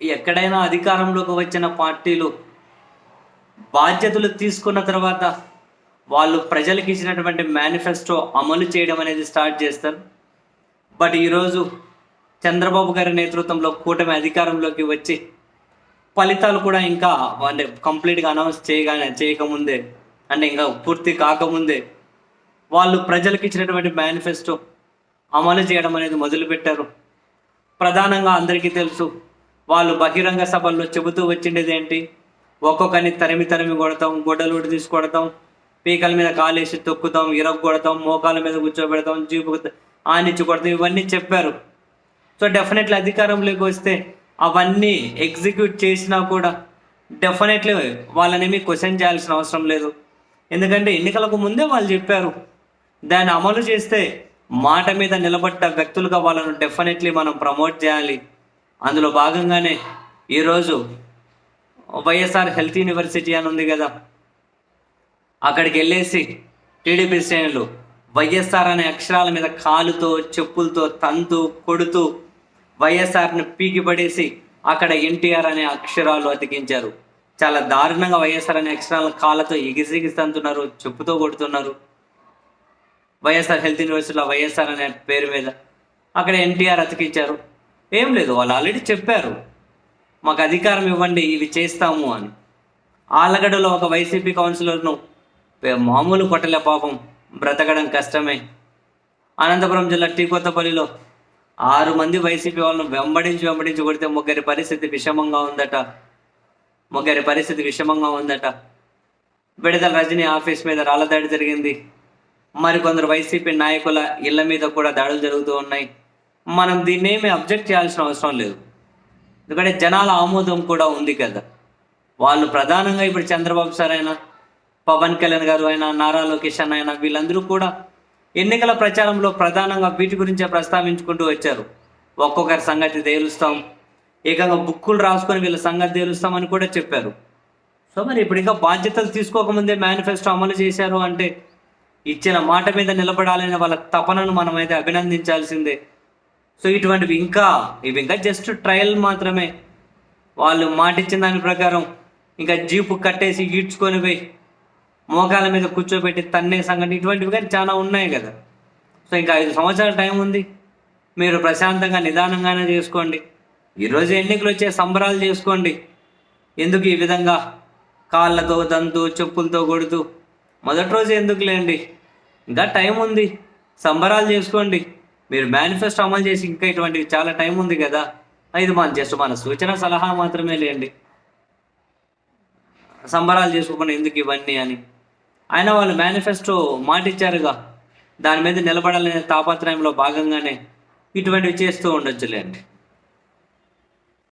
ఎక్కడైనా అధికారంలోకి వచ్చిన పార్టీలు బాధ్యతలు తీసుకున్న తర్వాత వాళ్ళు ప్రజలకు ఇచ్చినటువంటి మేనిఫెస్టో అమలు చేయడం అనేది స్టార్ట్ చేస్తారు. బట్ ఈరోజు చంద్రబాబు గారి నేతృత్వంలో కూటమి అధికారంలోకి వచ్చి ఫలితాలు కూడా ఇంకా అంటే కంప్లీట్గా అనౌన్స్ చేయగానే చేయకముందే అంటే ఇంకా పూర్తి కాకముందే వాళ్ళు ప్రజలకు ఇచ్చినటువంటి మేనిఫెస్టో అమలు చేయడం అనేది మొదలుపెట్టారు. ప్రధానంగా అందరికీ తెలుసు వాళ్ళు బహిరంగ సభల్లో చెబుతూ వచ్చిండేది ఏంటి? ఒక్కొక్కరిని తరిమి తరిమి కొడతాం గొడ్డలు తీసుకొడతాం పీకల మీద కాలేసి తొక్కుతాం ఇరగ కొడతాం మోకాల మీద కూర్చోబెడతాం జీపు ఆనిచ్చి కొడతాం ఇవన్నీ చెప్పారు. సో డెఫినెట్లీ అధికారంలోకి వస్తే అవన్నీ ఎగ్జిక్యూట్ చేసినా కూడా డెఫినెట్లీ వాళ్ళనేమి క్వశ్చన్ చేయాల్సిన అవసరం లేదు. ఎందుకంటే ఎన్నికలకు ముందే వాళ్ళు చెప్పారు. దాన్ని అమలు చేస్తే మాట మీద నిలబడ్డ వ్యక్తులుగా వాళ్ళను డెఫినెట్లీ మనం ప్రమోట్ చేయాలి. అందులో భాగంగానే ఈరోజు వైఎస్ఆర్ హెల్త్ యూనివర్సిటీ అని ఉంది కదా. అక్కడికి వెళ్ళేసి టీడీపీ శ్రేణులు వైఎస్ఆర్ అనే అక్షరాల మీద కాలుతో చెప్పులతో తంతు కొడుతూ వైఎస్ఆర్ని పీకి పడేసి అక్కడ ఎన్టీఆర్ అనే అక్షరాలు అతికించారు. చాలా దారుణంగా వైఎస్ఆర్ అనే అక్షరాలను కాళ్ళతో ఎగిసిగిస్తంతున్నారు చెప్పుతో కొడుతున్నారు. వైఎస్ఆర్ హెల్త్ యూనివర్సిటీలో వైఎస్ఆర్ అనే పేరు మీద అక్కడ ఎన్టీఆర్ అతికించారు. ఏం లేదు వాళ్ళు ఆల్రెడీ చెప్పారు. మాకు అధికారం ఇవ్వండి ఇవి చేస్తాము అని. ఆలగడలో ఒక వైసీపీ కౌన్సిలర్ను మామూలు కొట్టలే పాపం బ్రతకడం కష్టమే. అనంతపురం జిల్లా టీ కొత్తపల్లిలో ఆరు మంది వైసీపీ వాళ్ళను వెంబడించి వెంబడించి కొడితే ముగ్గురి పరిస్థితి విషమంగా ఉందట. ముగ్గురి పరిస్థితి విషమంగా ఉందట. విడుదల రజనీ ఆఫీస్ మీద రాళ్ళ దాడి జరిగింది. మరికొందరు వైసీపీ నాయకుల ఇళ్ళ మీద కూడా దాడులు జరుగుతూ ఉన్నాయి. మనం దీన్ని ఏమి అబ్జెక్ట్ చేయాల్సిన అవసరం లేదు. ఎందుకంటే జనాల ఆమోదం కూడా ఉంది కదా. వాళ్ళు ప్రధానంగా ఇప్పుడు చంద్రబాబు సార్ అయినా పవన్ కళ్యాణ్ గారు అయినా నారా లోకేష్ అన్న అయినా వీళ్ళందరూ కూడా ఎన్నికల ప్రచారంలో ప్రధానంగా వీటి గురించే ప్రస్తావించుకుంటూ వచ్చారు. ఒక్కొక్కరి సంగతి తేలుస్తాం. ఏకంగా బుక్కులు రాసుకొని వీళ్ళ సంగతి తేలుస్తామని కూడా చెప్పారు. సో మరి ఇప్పుడు ఇంకా బాధ్యతలు తీసుకోకముందే మేనిఫెస్టో అమలు చేశారు అంటే ఇచ్చిన మాట మీద నిలబడాలనే వాళ్ళ తపనను మనమైతే అభినందించాల్సిందే. సో ఇటువంటివి ఇంకా ఇవి ఇంకా జస్ట్ ట్రయల్ మాత్రమే. వాళ్ళు మాట ఇచ్చిన దాని ప్రకారం ఇంకా జీపు కట్టేసి ఈడ్చుకొని పోయి మోకాల మీద కూర్చోబెట్టి తన్నే సంగతి. ఇటువంటివి కానీ చాలా ఉన్నాయి కదా. సో ఇంకా ఐదు సంవత్సరాల టైం ఉంది. మీరు ప్రశాంతంగా నిదానంగానే చేసుకోండి. ఈరోజు ఎన్నికలు వచ్చే సంబరాలు చేసుకోండి. ఎందుకు ఈ విధంగా కాళ్ళతో దంతు చెప్పులతో కొడుతూ? మొదటి రోజు ఎందుకు లేండి ఇంకా టైం ఉంది. సంబరాలు చేసుకోండి. మీరు మేనిఫెస్టో అమలు చేసి ఇంకా ఇటువంటి చాలా టైం ఉంది కదా. ఇది మన జస్ట్ మన సూచన సలహా మాత్రమే లేండి. సంబరాలు చేసుకోకుండా ఎందుకు ఇవన్నీ అని. అయినా వాళ్ళు మేనిఫెస్టో మాట ఇచ్చారుగా దాని మీద నిలబడాలనే తాపత్రయంలో భాగంగానే ఇటువంటివి చేస్తూ ఉండొచ్చులేండి.